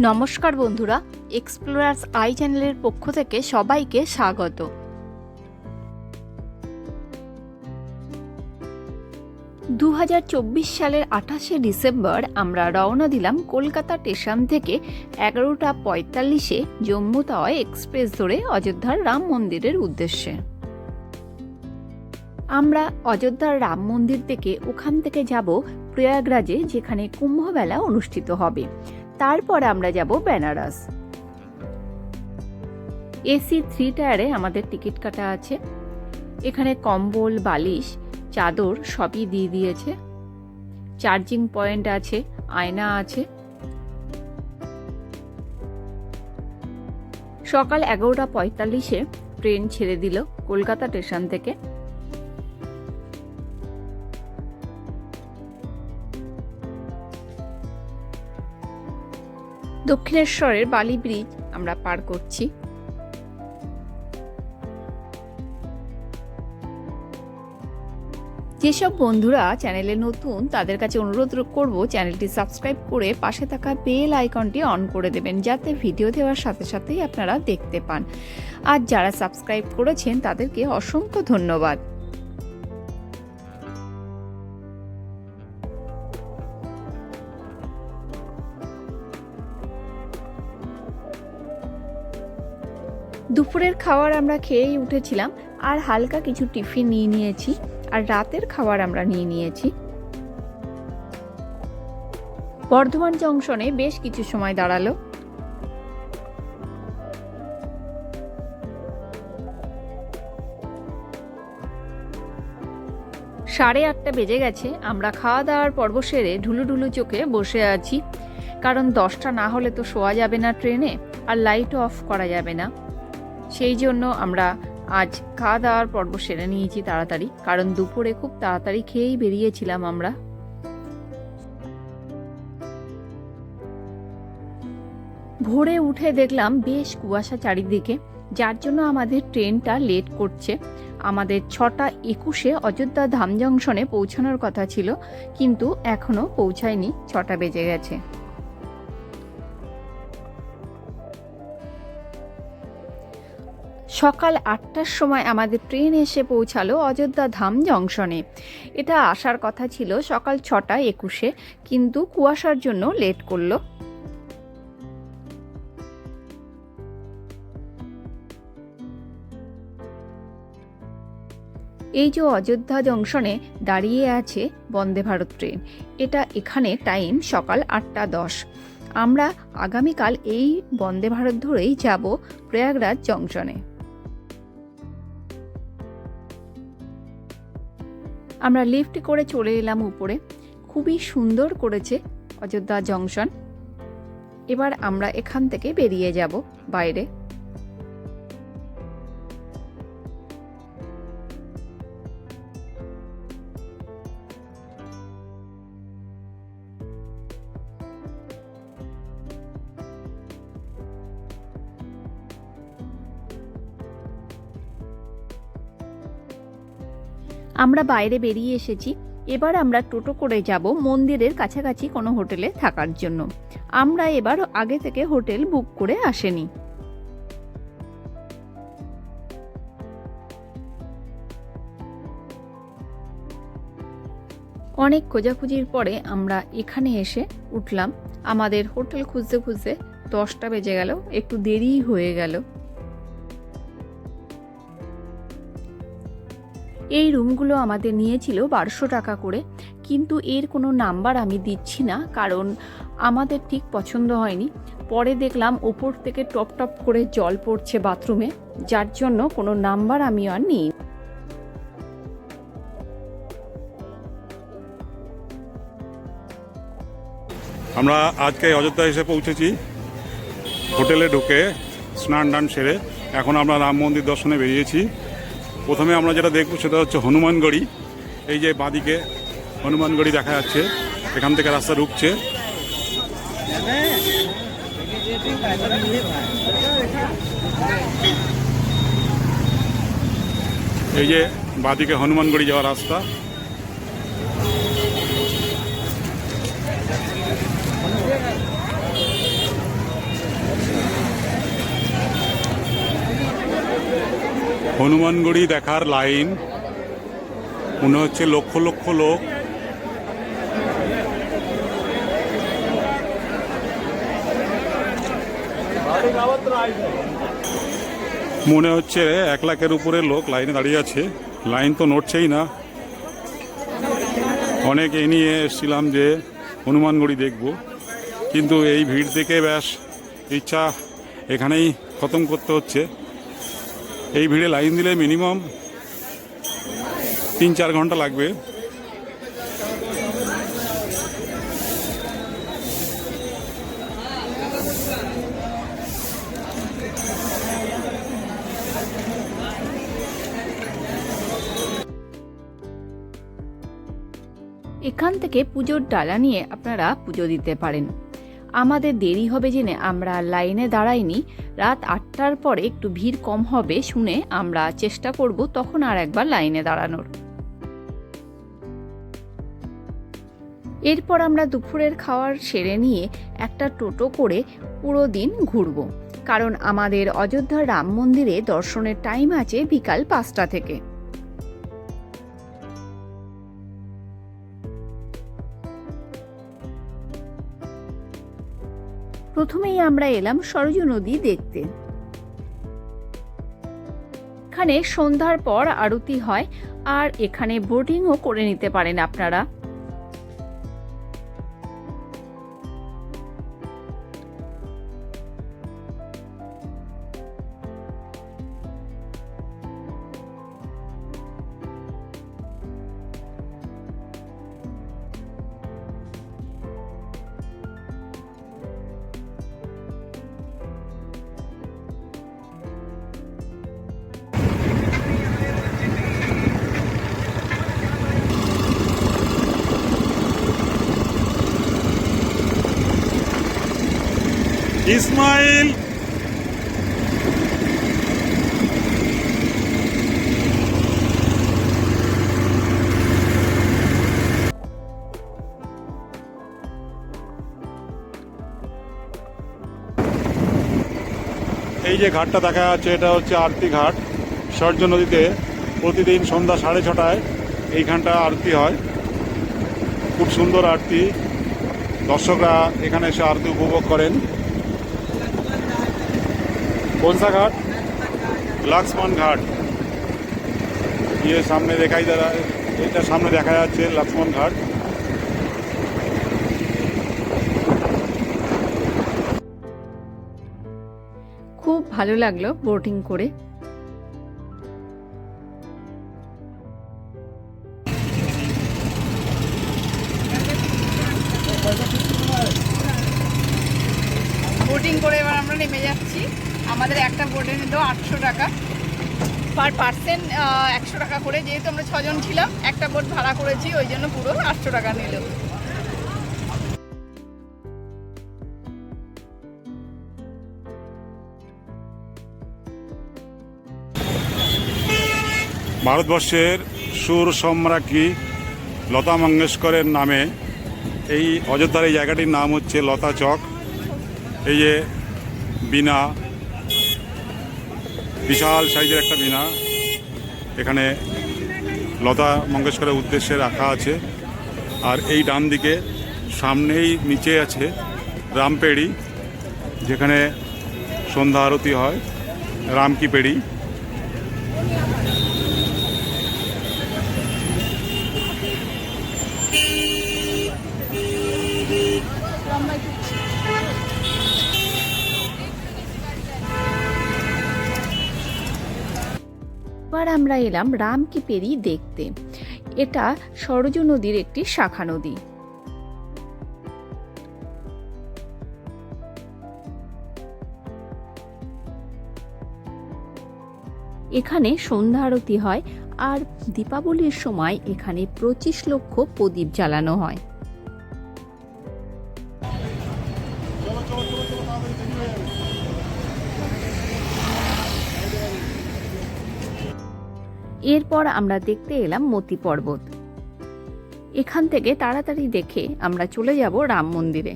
নমস্কার বন্ধুরা explorers I চ্যানেলের পক্ষ থেকে সবাইকে স্বাগত। দু হাজার চব্বিশ সালের আঠাশে ডিসেম্বর আমরা রওনা দিলাম কলকাতা স্টেশন থেকে এগারোটা পঁয়তাল্লিশে জম্মু তাওয়াই এক্সপ্রেস ধরে অযোধ্যার রাম মন্দিরের উদ্দেশ্যে। আমরা অযোধ্যার রাম মন্দির থেকে ওখান থেকে যাব প্রয়াগরাজে, যেখানে কুম্ভমেলা অনুষ্ঠিত হবে। তারপর আমরা যাব বেনারস। এসি থ্রি টায়ারে আমাদের টিকিট কাটা আছে। এখানে কম্বল, বালিশ, চাদর সবই দিয়ে দিয়েছে। চার্জিং পয়েন্ট আছে, আয়না আছে। সকাল এগারোটা পঁয়তাল্লিশে ট্রেন ছেড়ে দিল কলকাতা স্টেশন থেকে। দক্ষিণেশ্বরের বালি ব্রিজ আমরা পার করছি। যেসব বন্ধুরা চ্যানেলে নতুন, তাদের কাছে অনুরোধ করব চ্যানেলটি সাবস্ক্রাইব করে পাশে থাকা বেল আইকনটি অন করে দেবেন, যাতে ভিডিও দেওয়ার সাথে সাথেই আপনারা দেখতে পান। আর যারা সাবস্ক্রাইব করেছেন, তাদেরকে অসংখ্য ধন্যবাদ। দুপুরের খাবার আমরা খেয়েই উঠেছিলাম, আর হালকা কিছু টিফিন নিয়ে নিয়েছি, আর রাতের খাবার আমরা নিয়ে নিয়েছি। বর্ধমান জংশনে বেশ কিছু সময় দাঁড়াল। সাড়ে আটটা বেজে গেছে, আমরা খাওয়া দাওয়ার পর্ব সেরে ঢুলু ঢুলু চোখে বসে আছি। কারণ দশটা না হলে তো শোয়া যাবে না ট্রেনে, আর লাইটও অফ করা যাবে না। সেই জন্য আমরা আজ খাওয়া দাওয়ার পর্ব সেরে নিয়েছি তাড়াতাড়ি, কারণ দুপুরে খুব তাড়াতাড়ি খেয়েই বেরিয়েছিলাম আমরা। ভোরে উঠে দেখলাম বেশ কুয়াশা চারিদিকে, যার জন্য আমাদের ট্রেনটা লেট করছে। আমাদের ছটা একুশে অযোধ্যা ধাম জংশনে পৌঁছানোর কথা ছিল, কিন্তু এখনও পৌঁছায়নি, ছটা বেজে গেছে। সকাল আটটার সময় আমাদের ট্রেন এসে পৌঁছালো অযোধ্যা ধাম জংশনে। এটা আসার কথা ছিল সকাল ছটা একুশে, কিন্তু কুয়াশার জন্য লেট করল। এই যে অযোধ্যা জংশনে দাঁড়িয়ে আছে বন্দে ভারত ট্রেন, এটা এখানে টাইম সকাল আটটা দশ। আমরা আগামীকাল এই বন্দে ভারত ধরেই যাব প্রয়াগরাজ জংশনে। আমরা লিফট করে চলে এলাম উপরে। খুবই সুন্দর করেছে অযোধ্যা জংশন। এবার আমরা এখান থেকে বেরিয়ে যাব বাইরে। আমরা বাইরে বেরিয়ে এসেছি। এবার আমরা টোটো করে যাব মন্দিরের কাছাকাছি কোনো হোটেলে থাকার জন্য। আমরা এবার আগে থেকে হোটেল বুক করে আসেনি। অনেক খোঁজাখুঁজির পরে আমরা এখানে এসে উঠলাম। আমাদের হোটেল খুঁজতে খুঁজতে দশটা বেজে গেল, একটু দেরিই হয়ে গেল। এই রুমগুলো আমাদের নিয়েছিল বারোশো টাকা করে। কিন্তু এর কোনো নাম্বার আমি দিচ্ছি না, কারণ আমাদের ঠিক পছন্দ হয়নি। পরে দেখলাম ওপর থেকে টপ টপ করে জল পড়ছে বাথরুমে, যার জন্য কোনো নাম্বার আমি আর নিই। আমরা আজকে অযোধ্যা এসে পৌঁছেছি। হোটেলে ঢুকে স্নান টান সেরে এখন আমরা রাম মন্দির দর্শনে বেরিয়েছি। প্রথমে আমরা যেটা দেখব সেটা হচ্ছে হনুমানগড়ি। এই যে বাঁদিকে হনুমানগড়ি দেখা যাচ্ছে, এখান থেকে রাস্তা ঢুকছে এই যে বাঁদিকে হনুমানগড়ি যাওয়ার রাস্তা। হনুমানগড়ি দেখার লাইন। মনে হচ্ছে লক্ষ লক্ষ লোক। মনে হচ্ছে এক লাখের উপরে লোক লাইনে দাঁড়িয়ে আছে। লাইন তো নড়ছেই না। অনেক এ নিয়ে এসেছিলাম যে হনুমানগড়ি দেখব। কিন্তু এই ভিড় দেখে ব্যাস, ইচ্ছা এখানেই খতম করতে হচ্ছে। এই ভিড়ে লাইন দিলে মিনিমাম তিন চার ঘণ্টা লাগবে। এখান থেকে পুজোর ডালা নিয়ে আপনারা পুজো দিতে পারেন। আমাদের দেরি হবে জেনে আমরা লাইনে দাঁড়াইনি। রাত আটটার পরে একটু ভিড় কম হবে শুনে আমরা চেষ্টা করব তখন আর একবার লাইনে দাঁড়ানোর। এরপর আমরা দুপুরের খাওয়ার সেরে নিয়ে একটা টোটো করে পুরো দিন ঘুরব। কারণ আমাদের অযোধ্যা রাম মন্দিরে দর্শনের টাইম আছে বিকাল পাঁচটা থেকে। প্রথমেই আমরা এলাম সরজু নদী দেখতে। এখানে সন্ধ্যার পর আরতি হয়, আর এখানে বোটিংও করে নিতে পারেন আপনারা। ইসমাইল। এই যে ঘাটটা দেখা যাচ্ছে, এটা হচ্ছে আরতি ঘাট। সর্য নদীতে প্রতিদিন সন্ধ্যা সাড়ে ছটায় এইখানটা আরতি হয়। খুব সুন্দর আরতি। দর্শকরা এখানে এসে আরতি উপভোগ করেন। कौन सा घाट लक्ष्मण घाट ये सामने दिखाई दे रहा है এটার সামনে দেখা যাচ্ছে লক্ষ্মণ ঘাট। খুব ভালো লাগল বোটিং করে। পার পার্সেন একশো টাকা করে। যেহেতু আমরা ছজন ছিলাম, একটা বোট ভাড়া করেছি, ওই জন্য পুরো আটশো টাকা নিল। ভারতবর্ষের সুর সম্রাজ্ঞী লতা মঙ্গেশকরের নামে। এই অযোধ্যার এই জায়গাটির নাম হচ্ছে লতা চক। এই যে বিনা বিশাল সাইজের একটা বিনা এখানে লতা মঙ্গেশকরের উদ্দেশ্যে রাখা আছে। আর এই ডান দিকে সামনেই নিচে আছে রামপেড়ি, যেখানে সন্ধ্যা আরতি হয়, রামকি পেড়ি। আমরা এলাম রামকি পেরি দেখতে। এটা সরজ নদীর একটি শাখা নদী। এখানে সন্ধ্যা আরতি হয় আর দীপাবলির সময় এখানে পঁচিশ লক্ষ প্রদীপ জ্বালানো হয়। এরপর আমরা দেখতে এলাম মতি পর্বত। এখান থেকে তাড়াতাড়ি দেখে আমরা চলে যাব রাম মন্দিরে।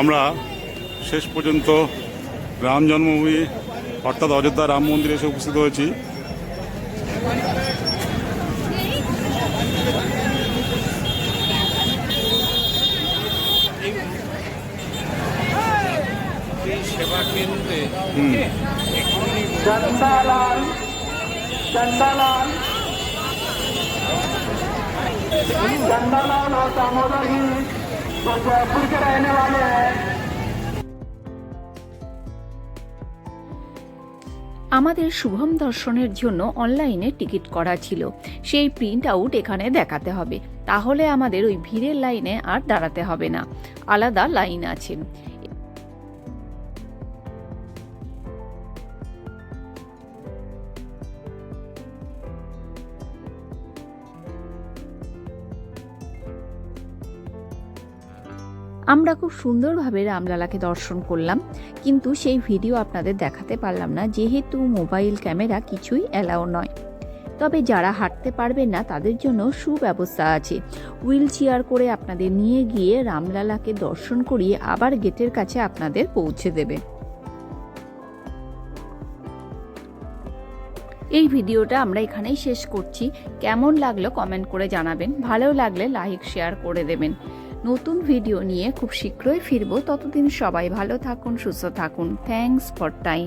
আমরা শেষ পর্যন্ত রাম জন্মভূমি, অর্থাৎ অযোধ্যা রাম মন্দিরে এসে উপস্থিত হয়েছি। সেবা কেন্দ্রে चंदालाल चंदालाल चंदालाल और दामोदर जी जो जयपुर के रहने वाले हैं আমাদের শুভম দর্শনের জন্য অনলাইনে টিকিট করা ছিল সেই প্রিন্ট আউট এখানে দেখাতে হবে তাহলে আমাদের ওই ভিড়ের লাইনে আর দাঁড়াতে হবে না আলাদা লাইন আছে আমরা খুব সুন্দরভাবে রামলালাকে দর্শন করলাম, কিন্তু সেই ভিডিও আপনাদের দেখাতে পারলাম না, যেহেতু মোবাইল ক্যামেরা কিছুই অ্যালাও নয়। তবে যারা হাঁটতে পারবেন না, তাদের জন্য সুব্যবস্থা আছে। হুইল চেয়ার করে আপনাদের নিয়ে গিয়ে রামলালাকে দর্শন করিয়ে আবার গেটের কাছে আপনাদের পৌঁছে দেবে। এই ভিডিওটা আমরা এখানেই শেষ করছি। কেমন লাগল কমেন্ট করে জানাবেন। ভালো লাগলে লাইক, শেয়ার করে দেবেন। নতুন ভিডিও নিয়ে খুব শীঘ্রই ফিরবো। ততদিন সবাই ভালো থাকুন, সুস্থ থাকুন। Thanks for time